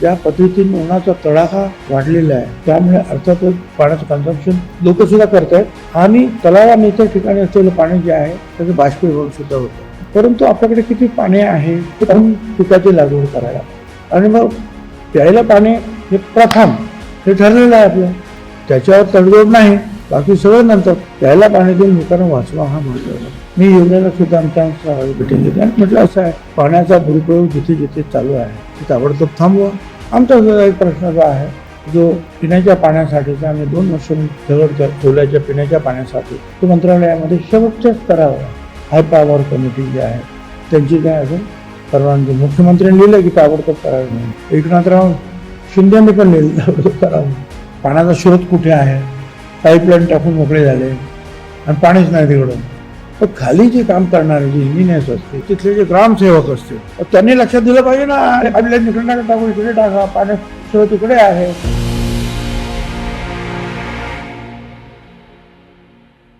त्या पद्धतीने उन्हाचा तडाखा वाढलेला आहे. त्यामुळे अर्थातच पाण्याचं कन्झम्पन लोक सुद्धा करत आहेत आणि इतर ठिकाणी असलेलं पाणी जे आहे त्याचं बाष्पीभवन सुद्धा होतं. परंतु आपल्याकडे किती पाणी आहे ते पिकाची लागवड करायला. आणि मग प्यायला पाणी हे प्रथम हे ठरलेलं आहे आपलं. त्याच्यावर तडजोड नाही. बाकी सगळं नंतर प्यायला पाणी देऊन लोकांना वाचवा हा महत्त्वाचा मी योजनेला सुद्धा आमच्या भेटून घेतली आणि म्हटलं असं आहे पाण्याचा दुरुपयोग जिथे जिथे चालू आहे ते ताबडतोब थांबवा. आमचा सुद्धा एक प्रश्न जो आहे जो पिण्याच्या पाण्यासाठीचा आम्ही दोन वर्ष दगड ठेवल्याच्या पिण्याच्या पाण्यासाठी तो मंत्रालयामध्ये शेवटच्या स्तरावर हाय पॉवर कमिटी जी आहे त्यांची काय अजून परवानगी मुख्यमंत्र्यांनी लिहिलं की ताबडतोब करावं म्हणून एकनाथराव शिंदेने पण लिहिलं ताबडतोब करावं. पाण्याचा स्रोत कुठे आहे? पाईपलाईन टाकून मोकळे झाले. आणि पाणीच नाही तिकडून. पण खाली जे काम करणारे जे इंजिनियर्स असते तिथले जे ग्रामसेवक असते त्यांनी लक्षात दिलं पाहिजे ना पाईपलाईन इकडे टाका टाकू इकडे टाका पाणी सगळं तिकडे आहे.